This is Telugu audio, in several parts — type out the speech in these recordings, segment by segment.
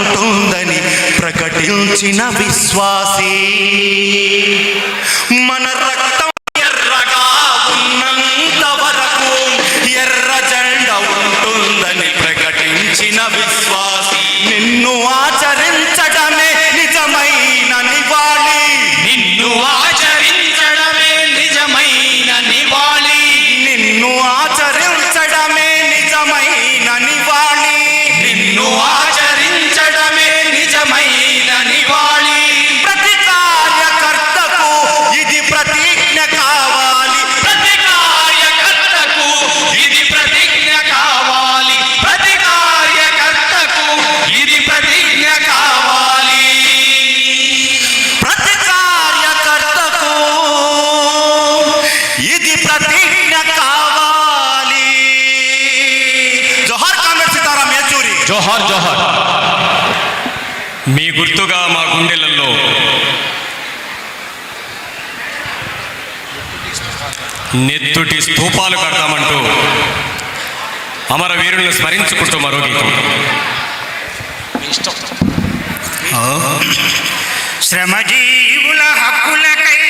అవుతుందని ప్రకటించిన విశ్వాసీ. మన మీ గుర్తుగా మా గుండెలలో. నెత్తుటి స్థూపాలు కడతామంటూ అమరవీరులను స్మరించుకుంటూ మరో గీతం. శ్రమజీవుల హక్కులకై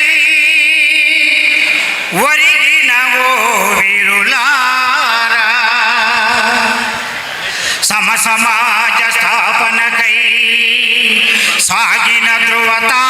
సాగిన ధ్రువతా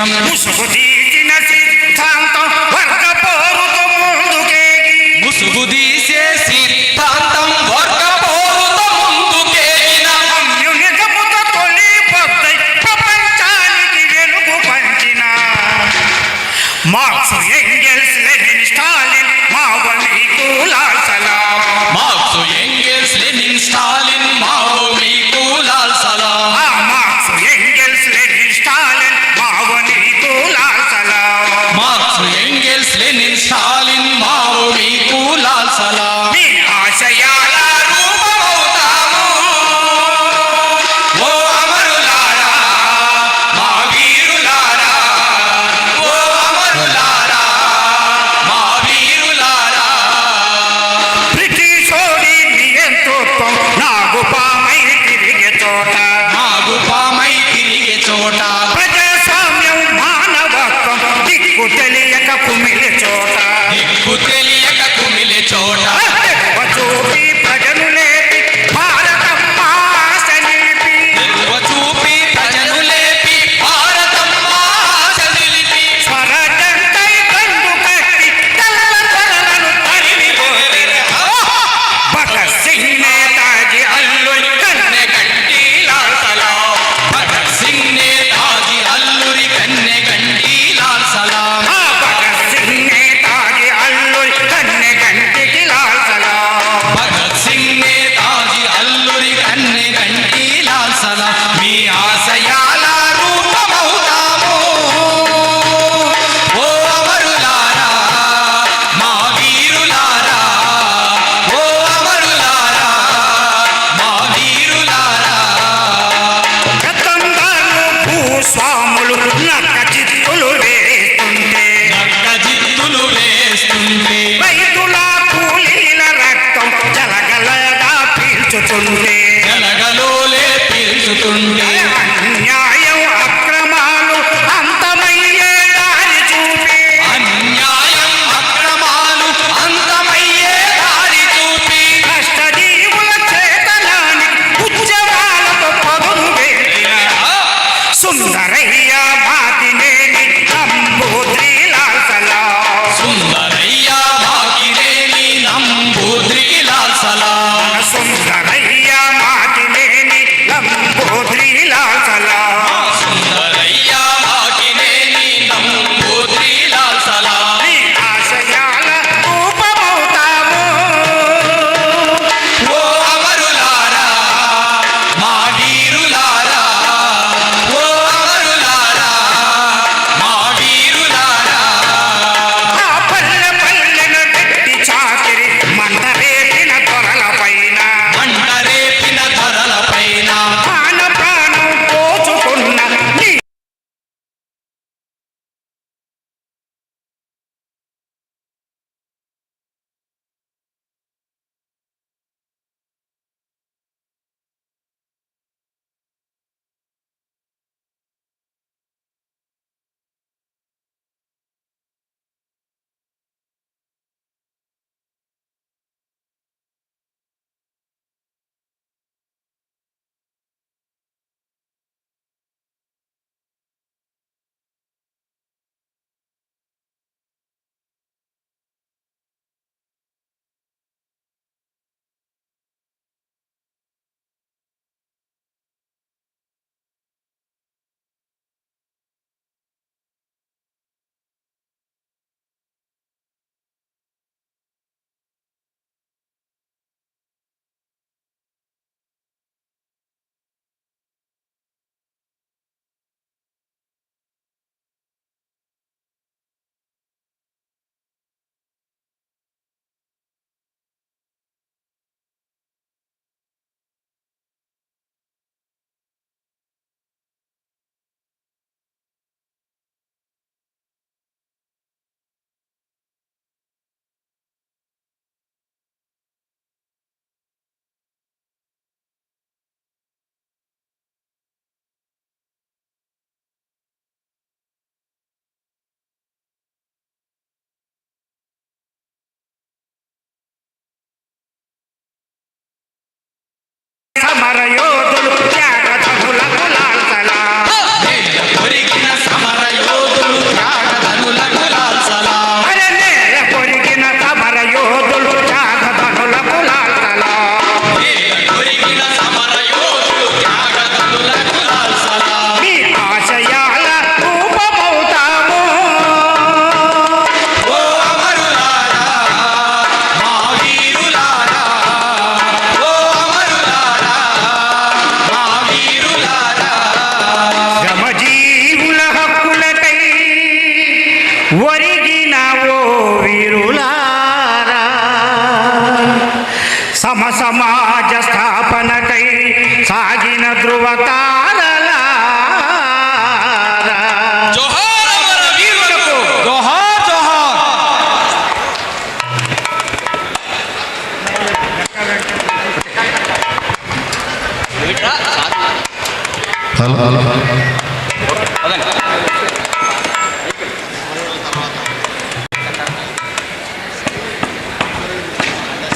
মুসফতি para yo. సమ సమాజ స్థాపనకై సాగిన ధృవతారలారా జోహార్ అమర వీరులకు జోహార్ జోహార్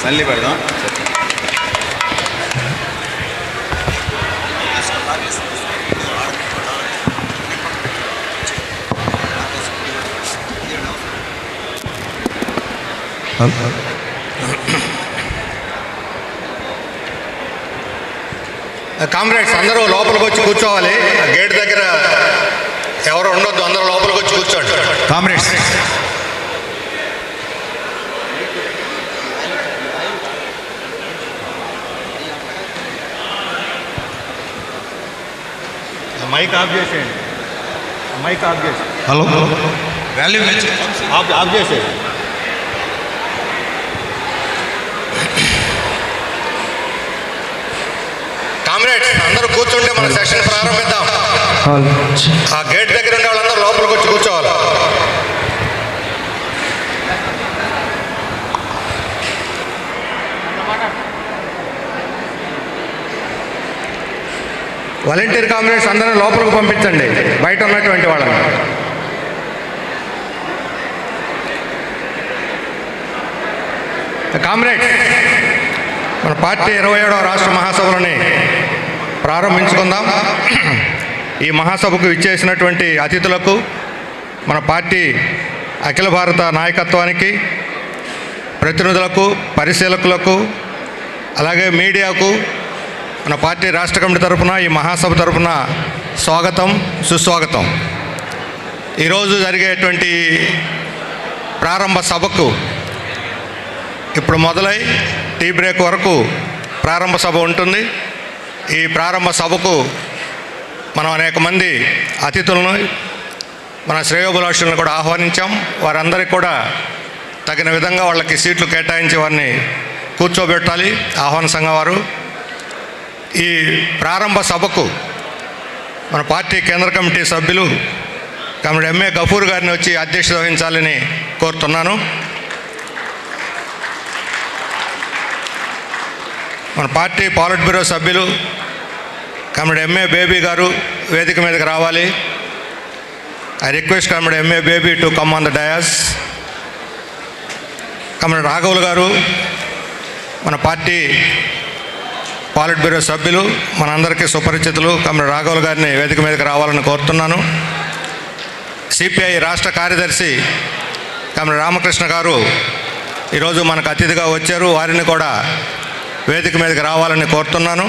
మళ్ళీ పెడదాం కామ్రేడ్స్ అందరూ లోపలికి వచ్చి కూర్చోవాలి. ఆ గేట్ దగ్గర ఎవరు ఉండొద్దు అందరూ లోపలికి వచ్చి కూర్చోండి. కామ్రేడ్స్ మైక్ ఆఫ్ చేసేయండి. మైక్ ఆఫ్ చేసి హలో వాల్యూ మెచ్చు ఆఫ్ ఆఫ్ చేసేయండి. కామ్రేడ్స్ అందరూ కూర్చుంటే మన సెషన్ ప్రారంభిద్దాం. ఆ గేట్ దగ్గర ఉండే వాళ్ళందరూ లోపలికి వచ్చి కూర్చోవాలి. వాలంటీర్ కామ్రేడ్స్ అందరూ లోపలికి పంపించండి. బయట ఉన్నటువంటి వాళ్ళని. కామ్రేడ్స్ మన పార్టీ ఇరవై ఏడవ రాష్ట్ర మహాసభలని ప్రారంభించుకుందాం. ఈ మహాసభకు ఇచ్చేసినటువంటి అతిథులకు మన పార్టీ అఖిల భారత నాయకత్వానికి ప్రతినిధులకు పరిశీలకులకు అలాగే మీడియాకు మన పార్టీ రాష్ట్ర కమిటీ తరఫున ఈ మహాసభ తరఫున స్వాగతం సుస్వాగతం. ఈరోజు జరిగేటువంటి ప్రారంభ సభకు ఇప్పుడు మొదలై టీ బ్రేక్ వరకు ప్రారంభ సభ ఉంటుంది. ఈ ప్రారంభ సభకు మనం అనేక మంది అతిథులను మన శ్రేయోభిలాషులను కూడా ఆహ్వానించాం. వారందరికీ కూడా తగిన విధంగా వాళ్ళకి సీట్లు కేటాయించి వారిని కూర్చోబెట్టాలి. ఆహ్వాన సంఘం వారు. ఈ ప్రారంభ సభకు మన పార్టీ కేంద్ర కమిటీ సభ్యులు కమిటీ ఎంఏ గఫూర్ గారిని వచ్చి అధ్యక్షత వహించాలని కోరుతున్నాను. మన పార్టీ పాలిట్ బ్యూరో సభ్యులు committee M A Baby garu వేదిక మీదకి రావాలి. I request committee MA Baby to come on the dais committee రాఘవులు గారు మన పార్టీ పాలిట్ బ్యూరో సభ్యులు మనందరికీ సుపరిచితులు కమిటీ రాఘవులు గారిని వేదిక మీదకి రావాలని కోరుతున్నాను. సిపిఐ రాష్ట్ర కార్యదర్శి కమిటీ రామకృష్ణ గారు ఈరోజు మనకు అతిథిగా వచ్చారు. వారిని కూడా వేదిక మీదకి రావాలని కోరుతున్నాను.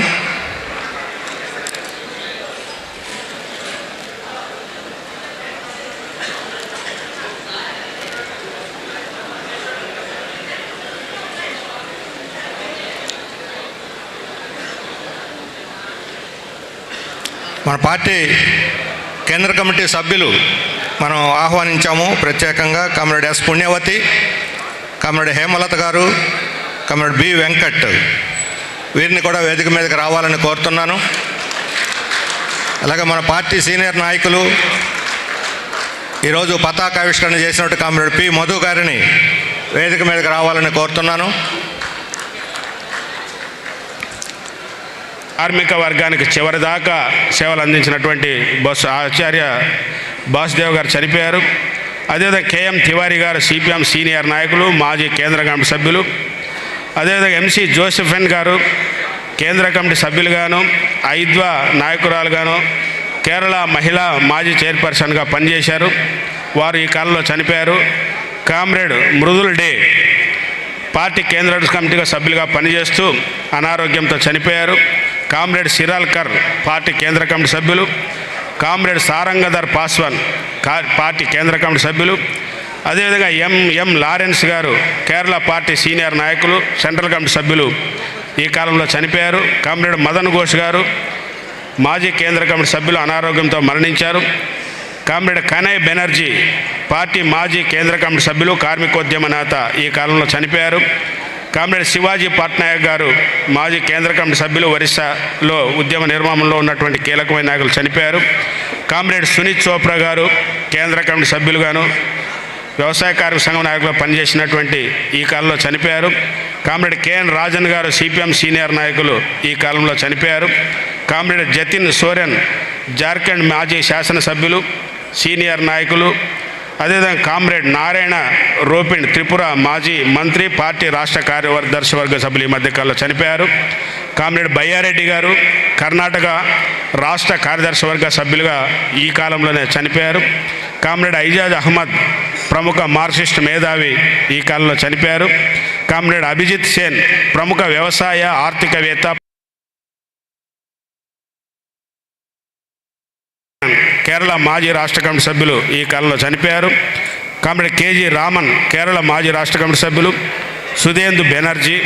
మన పార్టీ కేంద్ర కమిటీ సభ్యులు మనం ఆహ్వానించాము ప్రత్యేకంగా. Comrade S Punyavathi comrade Hemalatha garu comrade B Venkat. వీరిని కూడా వేదిక మీదకి రావాలని కోరుతున్నాను. అలాగే మన పార్టీ సీనియర్ నాయకులు ఈరోజు పతాకావిష్కరణ చేసినట్టు కామ్రేడ్ పి మధు గారిని వేదిక మీదకి రావాలని కోరుతున్నాను. కార్మిక వర్గానికి చివరిదాకా సేవలు అందించినటువంటి బస్ ఆచార్య బాసుదేవ్ గారు చనిపోయారు. అదేవిధంగా కేఎం తివారీ గారు సిపిఎం సీనియర్ నాయకులు మాజీ కేంద్ర కమిటీ సభ్యులు అదేవిధంగా ఎంసీ జోసెఫెన్ గారు కేంద్ర కమిటీ సభ్యులుగాను ఐద్వా నాయకురాలుగాను కేరళ మహిళా మాజీ చైర్పర్సన్గా పనిచేశారు. వారు ఈ కాలంలో చనిపోయారు. కామ్రేడ్ మృదుల్ డే పార్టీ కేంద్ర కమిటీగా సభ్యులుగా పనిచేస్తూ అనారోగ్యంతో చనిపోయారు. కామ్రేడ్ సిరాల్కర్ పార్టీ కేంద్ర కమిటీ సభ్యులు. కామ్రేడ్ సారంగధర్ పాస్వాన్ పార్టీ కేంద్ర కమిటీ సభ్యులు. అదేవిధంగా M M Lawrence garu Kerala party senior నాయకులు సెంట్రల్ కమిటీ సభ్యులు ఈ కాలంలో చనిపోయారు. కామ్రేడ్ మదన్ ఘోష్ గారు మాజీ కేంద్ర కమిటీ సభ్యులు అనారోగ్యంతో మరణించారు. కామ్రేడ్ కనయ్ బెనర్జీ పార్టీ మాజీ కేంద్ర కమిటీ సభ్యులు కార్మికోద్యమ నేత ఈ కాలంలో చనిపోయారు. కామ్రేడ్ శివాజీ పట్నాయక్ గారు మాజీ కేంద్ర కమిటీ సభ్యులు ఒరిస్సాలో ఉద్యమ నిర్మాణంలో ఉన్నటువంటి కీలకమైన నాయకులు చనిపోయారు. కామ్రేడ్ సునీత్ చోప్రా గారు కేంద్ర కమిటీ సభ్యులుగాను వ్యవసాయ కార్మిక సంఘం నాయకులు పనిచేసినటువంటి ఈ కాలంలో చనిపోయారు. కామ్రేడ్ కేఎన్ రాజన్ గారు సిపిఎం సీనియర్ నాయకులు ఈ కాలంలో చనిపోయారు. కామ్రేడ్ జతిన్ సోరెన్ జార్ఖండ్ మాజీ శాసనసభ్యులు సీనియర్ నాయకులు అదేవిధంగా కామ్రేడ్ నారాయణ రోపిణ్ త్రిపుర మాజీ మంత్రి పార్టీ రాష్ట్ర కార్యదర్శి వర్గ సభ్యులు ఈ మధ్యకాలంలో చనిపోయారు. కామ్రేడ్ బయ్యారెడ్డి గారు కర్ణాటక రాష్ట్ర కార్యదర్శి వర్గ సభ్యులుగా ఈ కాలంలోనే చనిపోయారు. కామ్రేడ్ ఐజాజ్ అహ్మద్ ప్రముఖ మార్క్సిస్ట్ మేధావి ఈ కాలంలో చనిపోయారు. కామ్రేడ్ అభిజిత్ సేన్ ప్రముఖ వ్యవసాయ ఆర్థికవేత్త. కేరళ మాజీ రాష్ట్ర కమిటీ సభ్యులు ఈ కాలంలో చనిపోయారు. కామ్రేడ్ కేజీ రామన్ కేరళ మాజీ రాష్ట్ర కమిటీ సభ్యులు. సుధేందు బెనర్జీ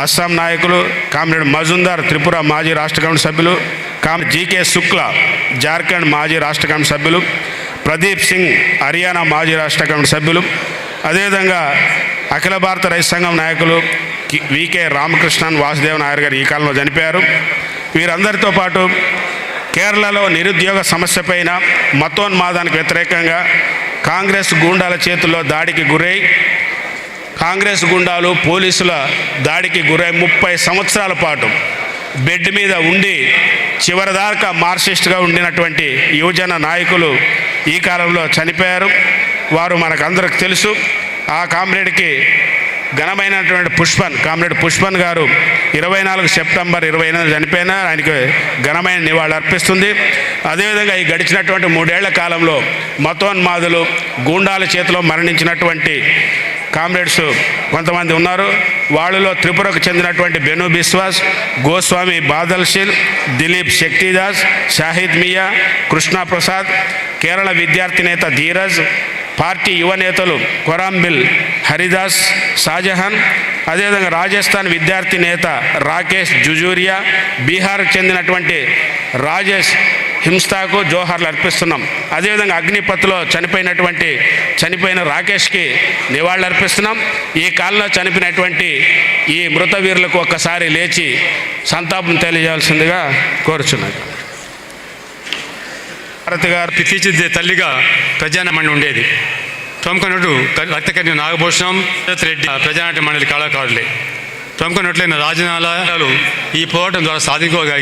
అస్సాం నాయకులు. కామ్రేడ్ మజుందార్ త్రిపుర మాజీ రాష్ట్ర కమిటీ సభ్యులు. కామ్రేడ్ జీకే శుక్లా జార్ఖండ్ మాజీ రాష్ట్ర కమిటీ సభ్యులు. ప్రదీప్ సింగ్ హర్యానా మాజీ రాష్ట్ర కమిటీ సభ్యులు. అదేవిధంగా అఖిల భారత రైతు సంఘం నాయకులు వికే రామకృష్ణన్ వాసుదేవ్ నాయర్ గారు ఈ కాలంలో చనిపోయారు. వీరందరితో పాటు కేరళలో నిరుద్యోగ సమస్యపైన మతోన్మాదానికి వ్యతిరేకంగా కాంగ్రెస్ గూండాల చేతుల్లో దాడికి గురై కాంగ్రెస్ గుండాలు పోలీసుల దాడికి గురై ముప్పై సంవత్సరాల పాటు బెడ్ మీద ఉండి చివరిదాకా మార్క్సిస్ట్గా ఉండినటువంటి యువజన నాయకులు ఈ కాలంలో చనిపోయారు. వారు మనకందరికి తెలుసు. ఆ కామ్రేడ్కి ఘనమైనటువంటి పుష్పన్ కామ్రేడ్ పుష్పన్ గారు ఇరవై నాలుగు సెప్టెంబర్ ఇరవై ఎనిమిది చనిపోయిన ఆయనకి ఘనమైన నివాళులు అర్పిస్తుంది. అదేవిధంగా ఈ గడిచినటువంటి మూడేళ్ళ కాలంలో మతోన్మాదులు గూండాల చేతిలో మరణించినటువంటి కామ్రేడ్స్ కొంతమంది ఉన్నారు. వాళ్ళలో త్రిపురకు చెందినటువంటి బెను బిశ్వాస్ గోస్వామి బాదల్శీల్ దిలీప్ శక్తిదాస్ షాహిద్ మియా కృష్ణప్రసాద్ కేరళ విద్యార్థి నేత ధీరజ్ పార్టీ యువ నేతలు కొరాంబిల్ హరిదాస్ షాజహాన్ అదేవిధంగా రాజస్థాన్ విద్యార్థి నేత రాకేష్ జుజూరియా బీహార్కు చెందినటువంటి రాజేష్ హింస్తాకు జోహార్లు అర్పిస్తున్నాం. అదేవిధంగా అగ్నిపత్లో చనిపోయినటువంటి చనిపోయిన రాకేష్కి నివాళులు అర్పిస్తున్నాం. ఈ కాలంలో చనిపోయినటువంటి ఈ మృత వీరులకు ఒక్కసారి లేచి సంతాపం తెలియజేయాల్సిందిగా కోరుచున్నాను. భారతి గారు తీర్చిదిద్దే తల్లిగా ప్రజానమండి ఉండేది. ప్రముఖ నటుడు రక్తకర్ణి నాగభూషణం రెడ్డి ప్రజానాట్య మండలి కళాకారులే. ప్రముఖ నటులైన రాజనాలు ఈ పోరాటం ద్వారా సాధించుకోగలిగారు.